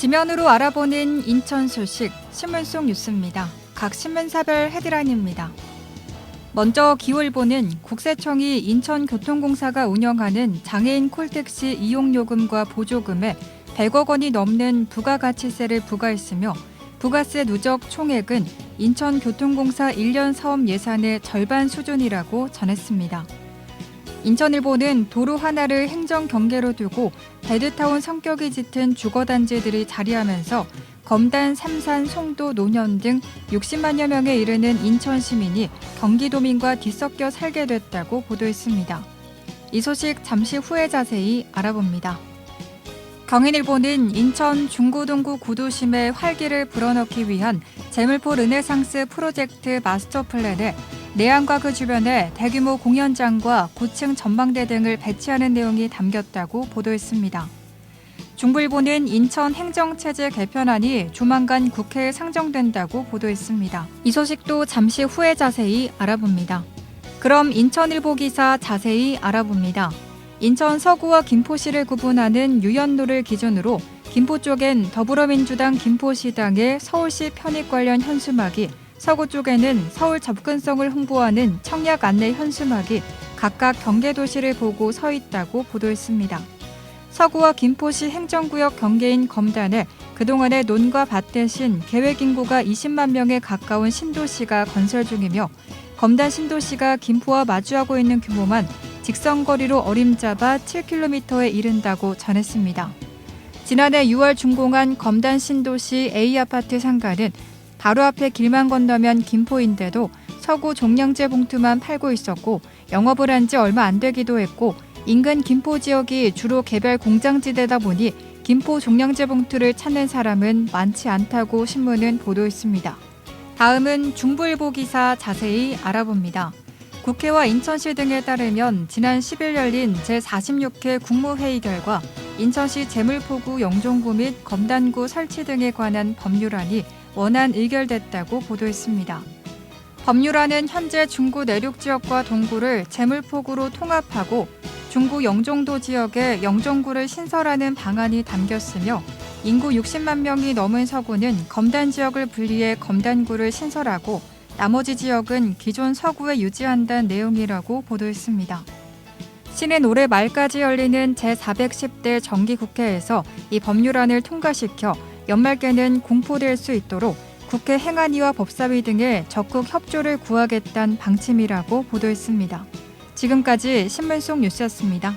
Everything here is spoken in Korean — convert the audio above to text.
지면으로 알아보는 인천 소식 신문 속 뉴스입니다. 각 신문사별 헤드라인입니다. 먼저 기울보는 국세청이 인천교통공사가 운영하는 장애인 콜택시 이용요금과 보조금에 100억 원이 넘는 부가가치세를 부과했으며 부가세 누적 총액은 인천교통공사 1년 사업 예산의 절반 수준이라고 전했습니다. 인천일보는 도로 하나를 행정 경계로 두고 베드타운 성격이 짙은 주거단지들이 자리하면서 검단, 삼산, 송도, 노년 등 60만여 명에 이르는 인천 시민이 경기도민과 뒤섞여 살게 됐다고 보도했습니다. 이 소식 잠시 후에 자세히 알아봅니다. 경인일보는 인천 중구동구 구도심의 활기를 불어넣기 위한 재물포 르네상스 프로젝트 마스터 플랜에 내안과 그 주변에 대규모 공연장과 고층 전망대 등을 배치하는 내용이 담겼다고 보도했습니다. 중부일보는 인천 행정체제 개편안이 조만간 국회에 상정된다고 보도했습니다. 이 소식도 잠시 후에 자세히 알아봅니다. 그럼 인천일보 기사 자세히 알아봅니다. 인천 서구와 김포시를 구분하는 유연로를 기준으로 김포 쪽엔 더불어민주당 김포시당의 서울시 편입 관련 현수막이 서구 쪽에는 서울 접근성을 홍보하는 청약 안내 현수막이 각각 경계 도시를 보고 서 있다고 보도했습니다. 서구와 김포시 행정구역 경계인 검단에 그동안의 논과 밭 대신 계획 인구가 20만 명에 가까운 신도시가 건설 중이며 검단 신도시가 김포와 마주하고 있는 규모만 직선거리로 어림잡아 7km에 이른다고 전했습니다. 지난해 6월 준공한 검단 신도시 A아파트 상가는 바로 앞에 길만 건너면 김포인데도 서구 종량제 봉투만 팔고 있었고 영업을 한 지 얼마 안 되기도 했고 인근 김포 지역이 주로 개별 공장지대다 보니 김포 종량제 봉투를 찾는 사람은 많지 않다고 신문은 보도했습니다. 다음은 중부일보 기사 자세히 알아봅니다. 국회와 인천시 등에 따르면 지난 10일 열린 제46회 국무회의 결과 인천시 재물포구 영종구 및 검단구 설치 등에 관한 법률안이 원안 의결됐다고 보도했습니다. 법률안은 현재 중구 내륙 지역과 동구를 재물포구로 통합하고 중구 영종도 지역에 영종구를 신설하는 방안이 담겼으며 인구 60만 명이 넘은 서구는 검단 지역을 분리해 검단구를 신설하고 나머지 지역은 기존 서구에 유지한다는 내용이라고 보도했습니다. 시는 올해 말까지 열리는 제410대 정기국회에서 이 법률안을 통과시켜 연말께는 공포될 수 있도록 국회 행안위와 법사위 등의 적극 협조를 구하겠다는 방침이라고 보도했습니다. 지금까지 신문 속 뉴스였습니다.